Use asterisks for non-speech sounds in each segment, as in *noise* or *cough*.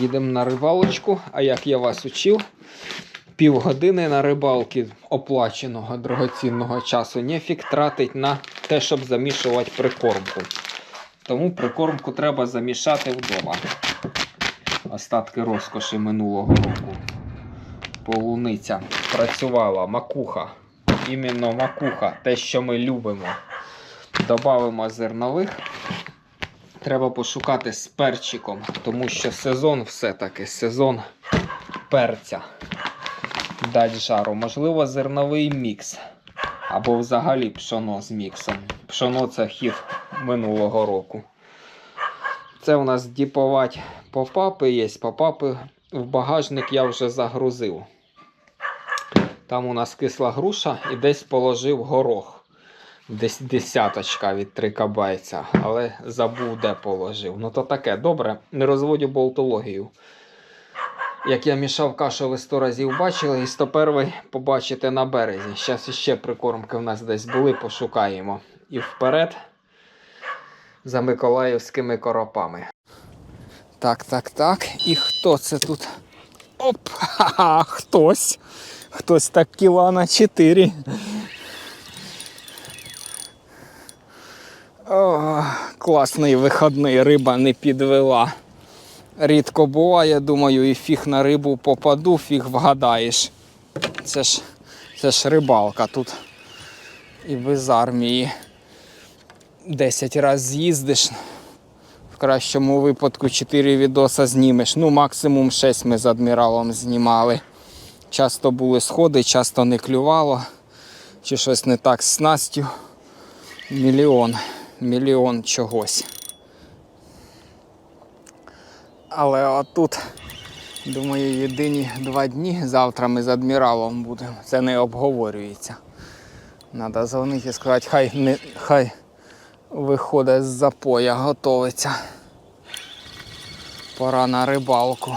Їдемо на рибалочку, а як я вас учив, півгодини на рибалки оплаченого дорогоцінного часу нефік тратить на те, щоб замішувати прикормку. Тому прикормку треба замішати вдома. Остатки розкоші минулого року. Полуниця працювала, макуха. Іменно макуха, те, що ми любимо. Добавимо зернових. Треба пошукати з перчиком, тому що сезон все-таки сезон перця. Дать жару. Можливо, зерновий мікс. Або взагалі пшоно з міксом. Пшоно це хід минулого року. Це у нас діповать попапи є. Попапи в багажник я вже загрузив. Там у нас кисла груша і десь положив горох. Десь десяточка від трикабайця, але забув, де положив. Ну то таке, добре, не розводю болтологію. Як я мішав кашу, ви сто разів бачили, і 101 побачите на березі. Зараз іще прикормки в нас десь були, пошукаємо. І вперед за миколаївськими коропами. Так, так, так. І хто це тут? Оп! *laughs* Ха-ха, хтось. Хтось так кіла на 4. О, класний виходний, риба не підвела. Рідко буває, думаю, і фіг на рибу попаду, фіг вгадаєш. Це ж, це ж рибалка тут. І без армії 10 разів з'їздиш. В кращому випадку 4 відоса знімеш. Ну, максимум 6 ми з адміралом знімали. Часто були сходи, часто не клювало. Чи щось не так з снастю. Мільйон мільйон чогось. Але отут, думаю, єдині два дні. Завтра ми з адміралом будемо. Це не обговорюється. Треба дзвонити і сказати, хай не хай виходить з запоя, готовиться. Пора на рибалку.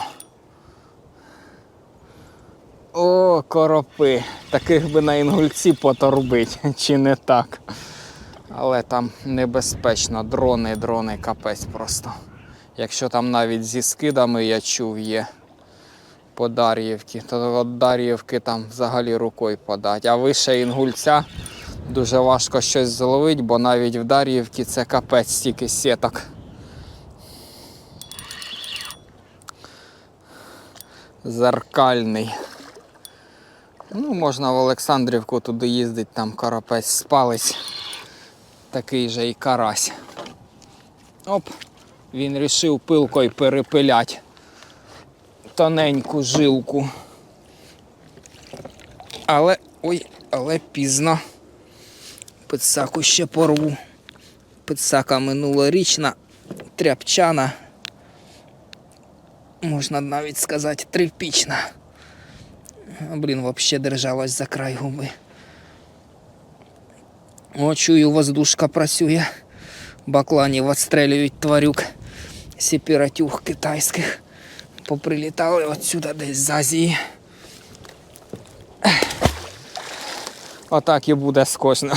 О, коропи. Таких би на інгульці поторбить, чи не так? Але там небезпечно, дрони, дрони, капець просто. Якщо там навіть зі скидами я чув є по Дар'ївці, то от Дар'ївки там взагалі рукою подать. А вище інгульця дуже важко щось зловити, бо навіть в Дар'ївці це капець стільки сіток. Зеркальний. Ну, можна в Олександрівку туди їздити, там карапець спалить такий же і карась. Оп, він рішив пилкою перепилять тоненьку жилку. Але, ой, але пізно. Пицаку ще порву. Пицака минулорічна, тряпчана. Можна навіть сказати, трипічна. Блін, взагалі держалась за край губи. О, чую, воздушка працює. Бакланів відстрелюють тварюк сепаратюх китайських. Поприлітали отсюда десь з Азії. Отак і буде кожним.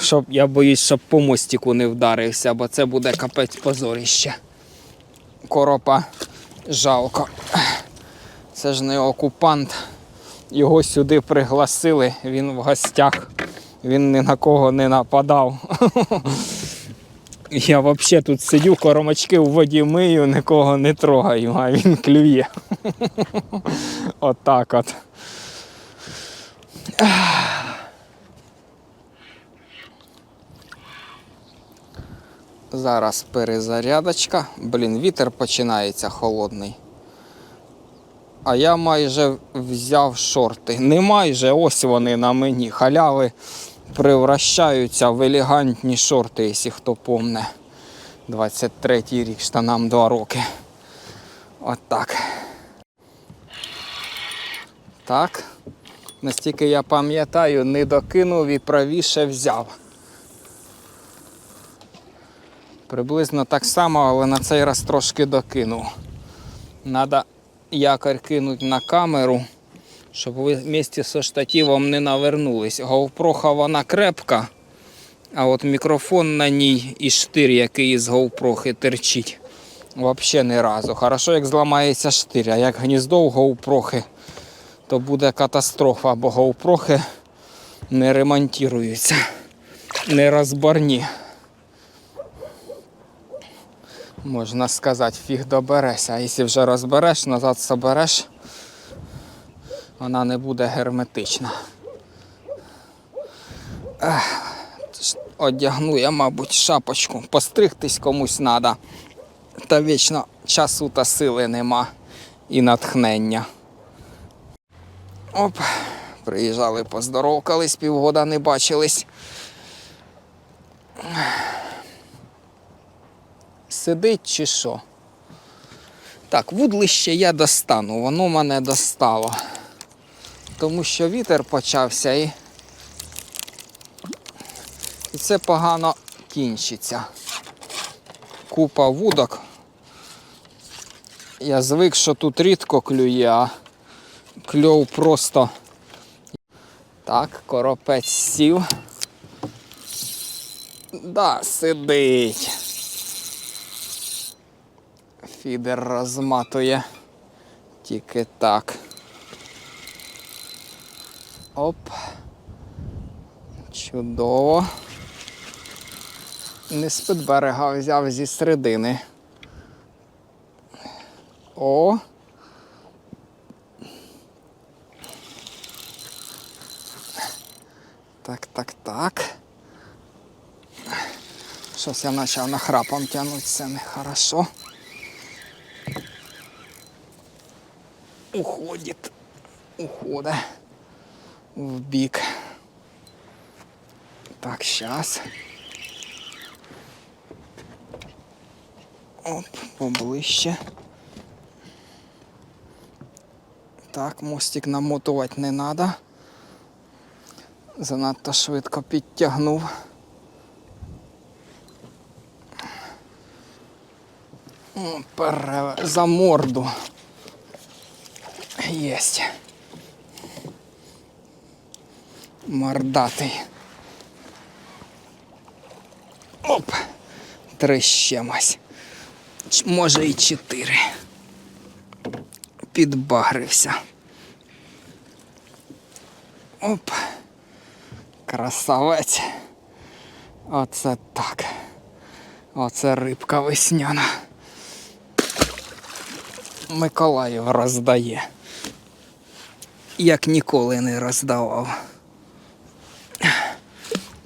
Щоб- я боюсь, щоб по мостику не вдарився, бо це буде капець позоріще. Коропа жалко. Це ж не окупант. Його сюди пригласили, він в гостях. Він ні на кого не нападав. *laughs* Я взагалі тут сидю, коромочки в воді мию, нікого не трогаю, а він клює. *laughs* Отак от. Зараз перезарядочка. Блін, вітер починається холодний. А я майже взяв шорти. Не майже, ось вони на мені. Халяви превращаються в елегантні шорти, якщо хто помне. 23-й рік, штанам 2 роки. Отак. Так. Настільки я пам'ятаю, не докинув і правіше взяв. Приблизно так само, але на цей раз трошки докинув. Надо якорь кинуть на камеру, щоб ви вместе зі штативом не навернулись. GoPro вона крепка, а от мікрофон на ній і штир, який із GoPro терчить. Взагалі ні разу. Хорошо, як зламається штир, а як гніздо у гоупрохи, то буде катастрофа, бо гоупрохи не ремонтуються, не розборні. Можна сказати, фіг доберешся. А якщо вже розбереш, назад собереш, вона не буде герметична. Одягну я, мабуть, шапочку. Постригтись комусь треба. Та вічно часу та сили нема і натхнення. Оп, приїжджали, поздоровкались, півгода не бачились. Сидить чи що? Так, вудлище я достану, воно мене достало. Тому що вітер почався і, і це погано кінчиться. Купа вудок. Я звик, що тут рідко клює, а кльов просто. Так, коропець сів. Да, сидить. Фідер розматує. Тільки так. Оп. Чудово. Не з під берега взяв зі середини. О. Так, так, так. Щось я почав нахрапом тягнути, це нехорошо. Уходить. Уходить. В бік. Так, сейчас. Оп, поближче. Так, мостик намотувати не треба. Занадто швидко підтягнув. Пере... За морду. Єсть. Мордатий. Оп. Три чимось. Може і чотири. Підбагрився. Оп. Красавець. Оце так. Оце рибка весняна. Миколаїв роздає. Як ніколи не роздавав.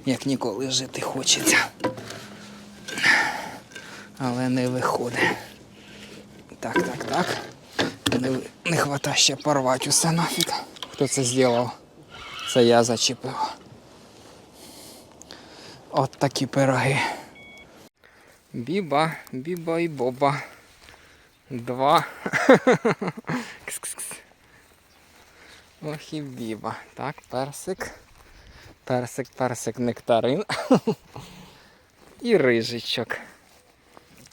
Як ніколи жити хочеться. Але не виходить. Так, так, так. Не, не хвата ще порвати усе нафіг. Хто це зробив? Це я зачепив. От такі пироги. Біба, біба і боба. Два. *laughs* Ох і біба. Так, персик. Персик, персик, нектарин. І рижичок.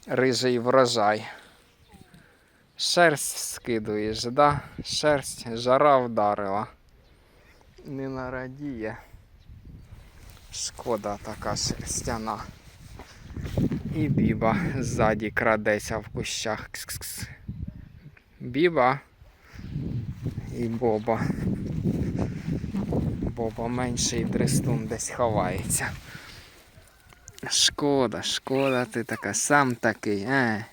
Рижий врожай. Шерсть скидуєш, да? Шерсть, жара вдарила. Не нарадіє. Шкода така шерстяна. І біба ззаді крадеться в кущах. Кс-кс-кс. Біба і боба. Боба менший дрестун десь ховається. Шкода, шкода, ти така сам такий, е.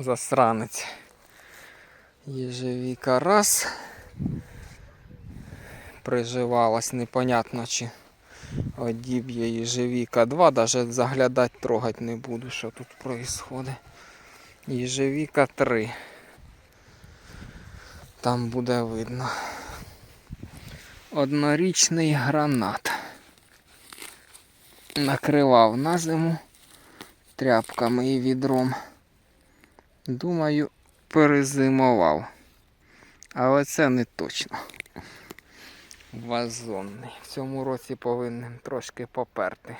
Засранець. Єжевіка раз. Приживалась непонятно чи одіб'є єжевіка 2, навіть заглядати, трогати не буду, що тут происходить. Єжевіка 3. Там буде видно. Однорічний гранат. Накривав на зиму тряпками і відром. Думаю, перезимував. Але це не точно. Вазонний. В цьому році повинен трошки поперти.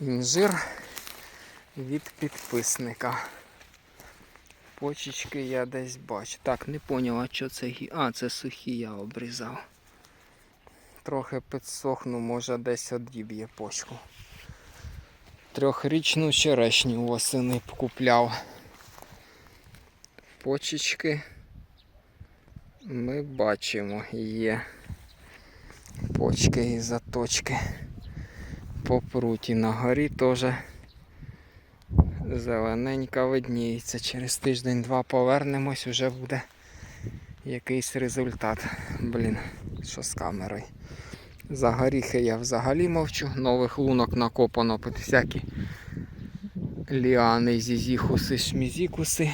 Інжир від підписника. Почечки я десь бачу. Так, не поняв, а що це гі. А, це сухі я обрізав. Трохи підсохну, може десь одіб'є почку. Трьохрічну черешню восени купляв. Почечки ми бачимо, є почки і заточки. По пруті на горі теж зелененька видніється. Через тиждень-два повернемось, вже буде якийсь результат. Блін, що з камерою. За горіхи я взагалі мовчу. Нових лунок накопано під всякі ліани, зізіхуси, шмізікуси.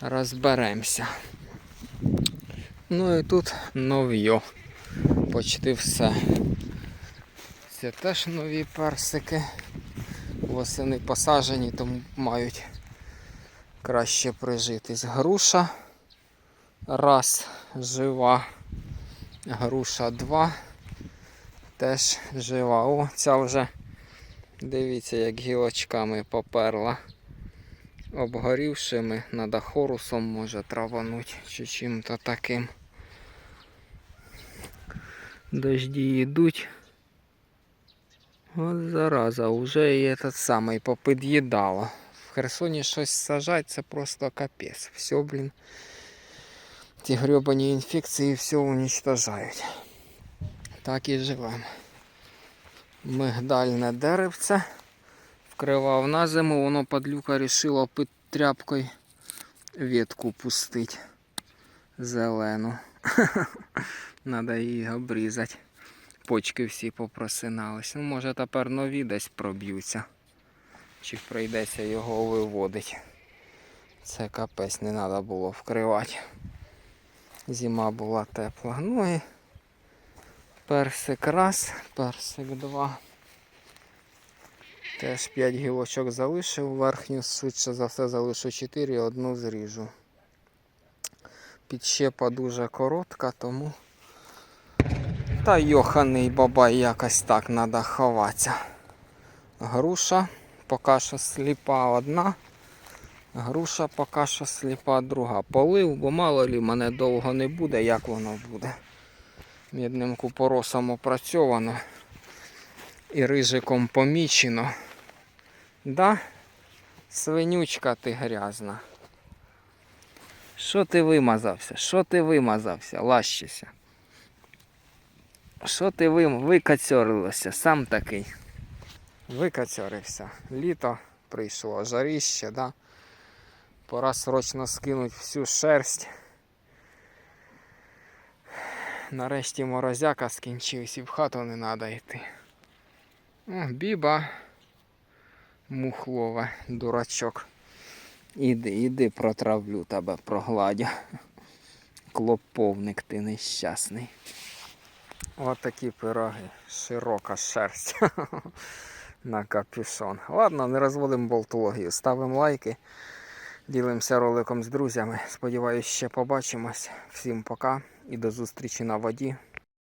Розберемося. Ну і тут нов'йо. Почти все. Це теж нові персики. Восени посаджені, тому мають краще прижитись. Груша. Раз жива. Груша два. Теж жива. О, ця вже, дивіться, як гілочками поперла. Обгорівшими над хорусом може травануть чи чим-то таким. Дожді йдуть. От зараза, вже і этот самий попід'їдало. В Херсоні щось сажать, це просто капець. Все, блін. Ті гребані інфекції все уничтожають. Так і живемо. Мигдальне деревце. Вкривав на зиму, воно падлюка рішило під тряпкою ветку пустить зелену. *laughs* Надо її обрізати. Почки всі попросинались. Ну, може тепер нові десь проб'ються. Чи прийдеться його виводити. Це капець не треба було вкривати. Зима була тепла. Ну і персик раз, персик два. Теж 5 гілочок залишив, верхню швидше за все залишу 4, одну зріжу. Підщепа дуже коротка, тому. Та йоханий бабай якось так треба ховатися. Груша поки що сліпа одна. Груша поки що сліпа друга. Полив, бо мало лі мене довго не буде, як воно буде. Мідним купоросом опрацьовано і рижиком помічено. Да? Свинючка ти грязна. Що ти вимазався? Що ти вимазався? Лащися. Що ти вим... викацьорилося? Сам такий. Викацьорився. Літо прийшло, жаріще, да? Пора срочно скинути всю шерсть. Нарешті морозяка скінчився і в хату не треба йти. О, біба. Мухлове, дурачок. Іди, іди, протравлю тебе, прогладю. Клоповник ти нещасний. От такі пироги. Широка шерсть *laughs* на капюшон. Ладно, не розводимо болтологію. Ставимо лайки. Ділимося роликом з друзями. Сподіваюсь, ще побачимось. Всім пока і до зустрічі на воді.